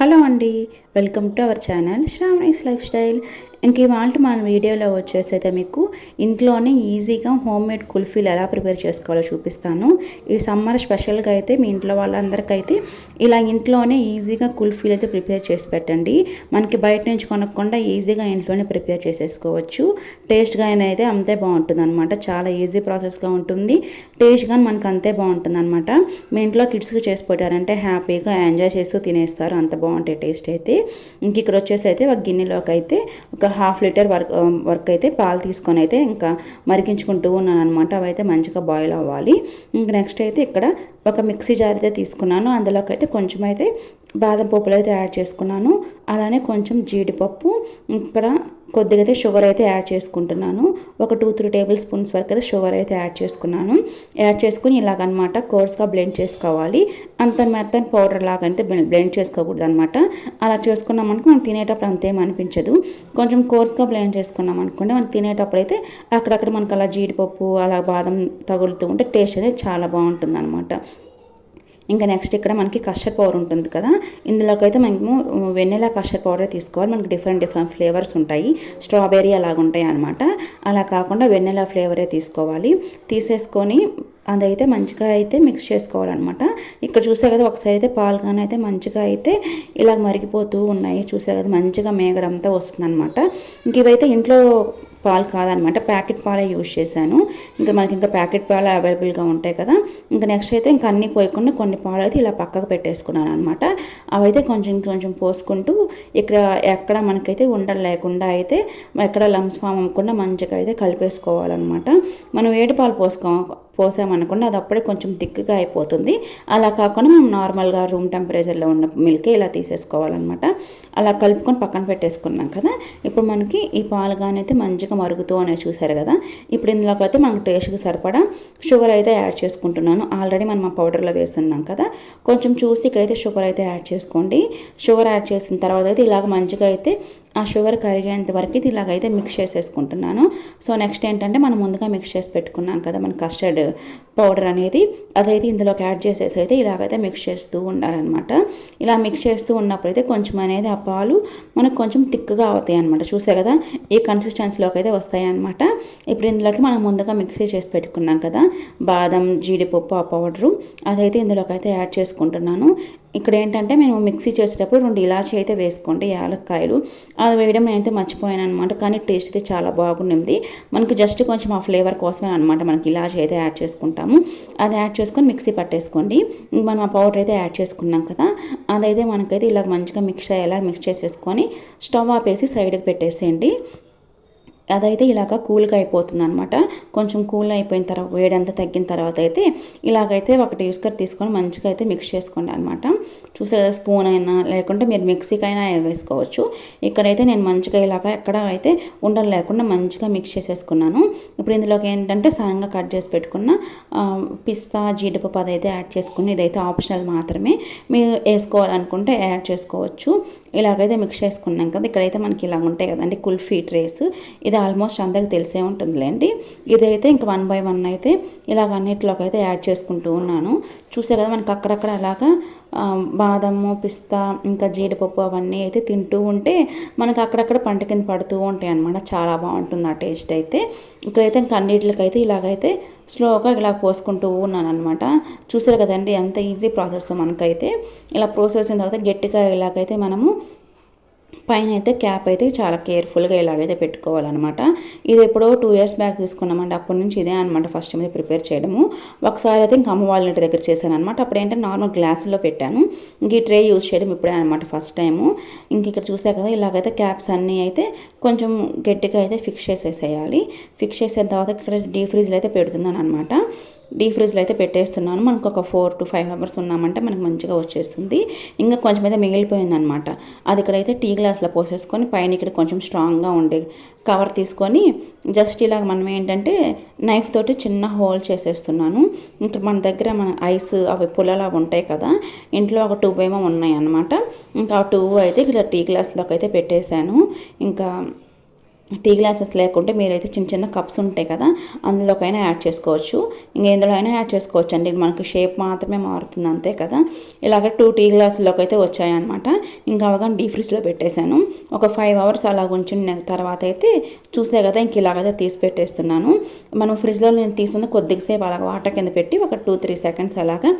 Hello అండి welcome to our channel Sravani's life style ఇవాళ మన వీడియోలో వచ్చేసి అయితే మీకు ఇంట్లోనే ఈజీగా హోమ్ మేడ్ కుల్ఫీలు ఎలా ప్రిపేర్ చేసుకోవాలో చూపిస్తాను. ఈ సమ్మర్ స్పెషల్గా అయితే మీ ఇంట్లో వాళ్ళందరికైతే ఇలా ఇంట్లోనే ఈజీగా కుల్ఫీలు అయితే ప్రిపేర్ చేసి పెట్టండి. మనకి బయట నుంచి కొనకుండా ఈజీగా ఇంట్లోనే ప్రిపేర్ చేసేసుకోవచ్చు. టేస్ట్గా అయితే అంతే బాగుంటుంది అనమాట చాలా ఈజీ ప్రాసెస్గా ఉంటుంది. టేస్ట్ కానీ మనకు అంతే బాగుంటుంది అనమాట మీ ఇంట్లో కిడ్స్కి చేసి పెట్టారంటే హ్యాపీగా ఎంజాయ్ చేస్తూ తినేస్తారు. అంత బాగుంటాయి టేస్ట్ అయితే. ఇంక ఇక్కడ వచ్చేసి అయితే ఒక గిన్నెలోకి అయితే ఒక హాఫ్ లీటర్ వర్క్ వర్క్ అయితే పాలు తీసుకొని అయితే ఇంకా మరిగించుకుంటూ ఉన్నాను అనమాట అవైతే మంచిగా బాయిల్ అవ్వాలి. ఇంక నెక్స్ట్ అయితే ఇక్కడ ఒక మిక్సీ జార్ అయితే తీసుకున్నాను. అందులోకి అయితే కొంచెం అయితే బాదం పప్పులు అయితే యాడ్ చేసుకున్నాను. అలానే కొంచెం జీడిపప్పు ఇక్కడ కొద్దిగా అయితే షుగర్ అయితే యాడ్ చేసుకుంటున్నాను. ఒక టూ త్రీ టేబుల్ స్పూన్స్ వరకు అయితే షుగర్ అయితే యాడ్ చేసుకున్నాను. యాడ్ చేసుకుని ఇలాగనమాట కోర్స్గా బ్లెండ్ చేసుకోవాలి. అంత మెత్తని పౌడర్ లాగైతే బ్లెండ్ చేసుకోకూడదు అనమాట అలా చేసుకున్నామనుకో మనం తినేటప్పుడు అంతేం అనిపించదు. కొంచెం కోర్స్గా బ్లెండ్ చేసుకున్నాం అనుకోండి మనం తినేటప్పుడు అయితే అక్కడక్కడ మనకు అలా జీడిపప్పు అలా బాదం తగులుతూ ఉంటే టేస్ట్ అనేది చాలా బాగుంటుంది అనమాట ఇంకా నెక్స్ట్ ఇక్కడ మనకి కస్టర్డ్ పౌడర్ ఉంటుంది కదా. ఇందులోకైతే మనము వెన్నెలా కస్టర్డ్ పౌడర్ తీసుకోవాలి. మనకి డిఫరెంట్ డిఫరెంట్ ఫ్లేవర్స్ ఉంటాయి. స్ట్రాబెర్రీ అలాగ ఉంటాయి అనమాట అలా కాకుండా వెన్నెలా ఫ్లేవరే తీసుకోవాలి. తీసేసుకొని అదైతే మంచిగా అయితే మిక్స్ చేసుకోవాలన్నమాట. ఇక్కడ చూసారు కదా ఒకసారి అయితే పాలుగానే అయితే మంచిగా అయితే ఇలా మరిగిపోతూ ఉన్నాయి. చూసారు కదా మంచిగా మేగడంతో వస్తుందన్నమాట. ఇంక ఇవైతే ఇంట్లో పాలు కాదనమాట ప్యాకెట్ పాలే యూజ్ చేశాను. ఇంకా మనకి ఇంకా ప్యాకెట్ పాలు అవైలబుల్గా ఉంటాయి కదా. ఇంకా నెక్స్ట్ అయితే ఇంకా అన్నీ పోయకుండా కొన్ని పాలు అయితే ఇలా పక్కకు పెట్టేసుకున్నాను అనమాట అవైతే కొంచెం కొంచెం పోసుకుంటూ ఇక్కడ ఎక్కడ మనకైతే ఉండలు లేకుండా అయితే ఎక్కడ లంప్స్ ఫామ్ అవ్వకుండా మంచిగా అయితే కలిపేసుకోవాలన్నమాట. మనం వేడి పాలు పోసుకో పోసామనుకోండి అది అప్పుడే కొంచెం థిక్గా అయిపోతుంది. అలా కాకుండా మనం నార్మల్గా రూమ్ టెంపరేచర్లో ఉన్న మిల్కే ఇలా తీసేసుకోవాలన్నమాట. అలా కలుపుకొని పక్కన పెట్టేసుకున్నాం కదా. ఇప్పుడు మనకి ఈ పాలు అయితే మంచిగా మరుగుతూ అనేది చూసారు కదా. ఇప్పుడు ఇందులోకి అయితే మనకు టేస్ట్కి సరిపడా షుగర్ అయితే యాడ్ చేసుకుంటున్నాను. ఆల్రెడీ మనం ఆ పౌడర్లో వేస్తున్నాం కదా. కొంచెం చూసి ఇక్కడైతే షుగర్ అయితే యాడ్ చేసుకోండి. షుగర్ యాడ్ చేసిన తర్వాత అయితే ఇలాగ మంచిగా అయితే ఆ షుగర్ కరిగేంత వరకు ఇది ఇలాగైతే మిక్స్ చేసేసుకుంటున్నాను. సో నెక్స్ట్ ఏంటంటే మనం ముందుగా మిక్స్ చేసి పెట్టుకున్నాం కదా మన కస్టర్డ్ పౌడర్ అనేది. అదైతే ఇందులోకి యాడ్ చేసేసి అయితే ఇలాగైతే మిక్స్ చేస్తూ ఉండాలన్నమాట. ఇలా మిక్స్ చేస్తూ ఉన్నప్పుడు అయితే కొంచెం అనేది ఆ పాలు మనకు కొంచెం థిక్గా అవుతాయి అనమాట చూసే కదా ఈ కన్సిస్టెన్సీలోకి అయితే వస్తాయి అనమాట ఇప్పుడు ఇందులోకి మనం ముందుగా మిక్సీ చేసి పెట్టుకున్నాం కదా బాదం జీడిపప్పు ఆ పౌడరు అదైతే ఇందులోకి అయితే యాడ్ చేసుకుంటున్నాను. ఇక్కడ ఏంటంటే మేము మిక్సీ చేసేటప్పుడు రెండు ఇలాచీ అయితే వేసుకోండి యాలక్కాయలు. అది వేయడం నేనైతే మర్చిపోయాను అనమాట కానీ టేస్ట్ అయితే చాలా బాగుండింది. మనకి జస్ట్ కొంచెం ఆ ఫ్లేవర్ కోసమే అనమాట మనకి ఇలాచీ అయితే యాడ్ చేసుకుంటాము. అది యాడ్ చేసుకొని మిక్సీ పట్టేసుకోండి. మనం ఆ పౌడర్ అయితే యాడ్ చేసుకున్నాం కదా అదైతే మనకైతే ఇలా మంచిగా మిక్స్ అయ్యేలా మిక్స్ చేసేసుకొని స్టవ్ ఆపేసి సైడ్కి పెట్టేసేయండి. అదైతే ఇలాగ కూల్గా అయిపోతుంది అనమాట కొంచెం కూల్ అయిపోయిన తర్వాత వేడంతా తగ్గిన తర్వాత అయితే ఇలాగైతే ఒక టీస్కర్ తీసుకొని మంచిగా అయితే మిక్స్ చేసుకోండి అనమాట చూసే కదా స్పూన్ అయినా లేకుంటే మీరు మిక్సీకైనా వేసుకోవచ్చు. ఇక్కడైతే నేను మంచిగా ఇలాగ ఎక్కడ అయితే ఉండలు లేకుండా మంచిగా మిక్స్ చేసేసుకున్నాను. ఇప్పుడు ఇందులోకి ఏంటంటే సనంగా కట్ చేసి పెట్టుకున్న పిస్తా జీడిపప్పు అదైతే యాడ్ చేసుకుని ఇదైతే ఆప్షనల్ మాత్రమే. మీరు వేసుకోవాలనుకుంటే యాడ్ చేసుకోవచ్చు. ఇలాగైతే మిక్స్ చేసుకున్నాం కదా ఇక్కడైతే మనకి ఇలా ఉంటాయి కదండి కుల్ఫీ ట్రేస్. ఇది ఆల్మోస్ట్ అందరికి తెలిసే ఉంటుందిలేండి ఇదైతే ఇంక వన్ బై వన్ అయితే ఇలాగ అన్నిటిలోకి అయితే యాడ్ చేసుకుంటూ ఉన్నాను. చూసే కదా మనకి అక్కడక్కడ అలాగా బాదము పిస్తా ఇంకా జీడిపప్పు అవన్నీ అయితే తింటూ ఉంటే మనకు అక్కడక్కడ పంట కింద పడుతూ ఉంటాయి అనమాట చాలా బాగుంటుంది ఆ టేస్ట్ అయితే. ఇక్కడైతే ఇంక అన్నిటికైతే ఇలాగైతే స్లోగా ఇలా పోసుకుంటూ ఉన్నాను అనమాట చూసారు కదండి ఎంత ఈజీ ప్రాసెస్ మనకైతే. ఇలా ప్రోసెస్ అయిన తర్వాత గట్టిగా ఇలాగైతే మనము పైన అయితే క్యాప్ అయితే చాలా కేర్ఫుల్గా ఇలాగైతే పెట్టుకోవాలన్నమాట. ఇది ఎప్పుడో టూ ఇయర్స్ బ్యాక్ తీసుకున్నామండి. అప్పటి నుంచి ఇదే అనమాట ఫస్ట్ మీద ప్రిపేర్ చేయడము. ఒకసారి అయితే ఇంకా అమ్మ వాళ్ళ ఇంటి దగ్గర చేశాను అనమాట అప్పుడు ఏంటంటే నార్మల్ గ్లాసుల్లో పెట్టాను. ఇంక ఈ ట్రే యూజ్ చేయడం ఇప్పుడే అనమాట ఫస్ట్ టైము. ఇంక ఇక్కడ చూసా కదా ఇలాగైతే క్యాప్స్ అన్నీ అయితే కొంచెం గట్టిగా అయితే ఫిక్స్ చేసేసేయాలి. ఫిక్స్ చేసిన తర్వాత ఇక్కడ డీ ఫ్రిజ్లో అయితే పెడుతున్నాను అనమాట డీ ఫ్రిడ్జ్లో అయితే పెట్టేస్తున్నాను. మనకు ఒక ఫోర్ టు ఫైవ్ అవర్స్ ఉన్నామంటే మనకు మంచిగా వచ్చేస్తుంది. ఇంకా కొంచెం అయితే మిగిలిపోయింది అనమాట అది ఇక్కడైతే టీ గ్లాస్లో పోసేసుకొని పైన ఇక్కడ కొంచెం స్ట్రాంగ్గా ఉండే కవర్ తీసుకొని జస్ట్ ఇలా మనం ఏంటంటే నైఫ్ తోటి చిన్న హోల్ చేసేస్తున్నాను. ఇంకా మన దగ్గర మన ఐస్ అవి పుల్లలా ఉంటాయి కదా ఇంట్లో ఒక టూ ఏమో ఉన్నాయి అనమాట ఇంకా ఆ టూ అయితే ఇలా టీ గ్లాస్లోకి అయితే పెట్టేశాను. ఇంకా టీ గ్లాసెస్ లేకుంటే మీరైతే చిన్న చిన్న కప్స్ ఉంటాయి కదా అందులోకైనా యాడ్ చేసుకోవచ్చు. ఇంకా ఎందులో అయినా యాడ్ చేసుకోవచ్చు అండి మనకి షేప్ మాత్రమే మారుతుంది అంతే కదా. ఇలాగ టూ టీ గ్లాసుల్లోకి అయితే వచ్చాయన్నమాట. ఇంకా అవగాహన డీ ఫ్రిడ్జ్లో పెట్టేశాను. ఒక ఫైవ్ అవర్స్ అలా ఉంచిన తర్వాత అయితే చూస్తే కదా ఇంక ఇలాగైతే తీసి పెట్టేస్తున్నాను. మనం ఫ్రిడ్జ్లో నేను తీసిన కొద్దిసేపు అలాగ వాటర్ కింద పెట్టి ఒక టూ త్రీ సెకండ్స్ అలాగా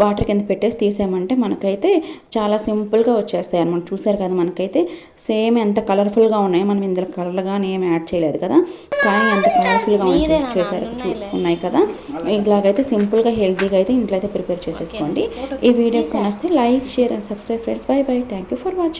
వాటర్ కింద పెట్టేసి తీసామంటే మనకైతే చాలా సింపుల్గా వచ్చేస్తాయి అనమాట చూసారు కదా మనకైతే సేమ్ ఎంత కలర్ఫుల్గా ఉన్నాయో మనం ఇందులో కలర్గా కానీ ఏం యాడ్ చేయలేదు కదా. కానీ ఎంత కలర్ఫుల్గా చేశారు ఉన్నాయి కదా. ఇలాగైతే సింపుల్గా హెల్తీగా అయితే ఇంట్లో అయితే ప్రిపేర్ చేసేసుకోండి. ఈ video కొనేస్తే like share and subscribe friends bye bye thank you for watching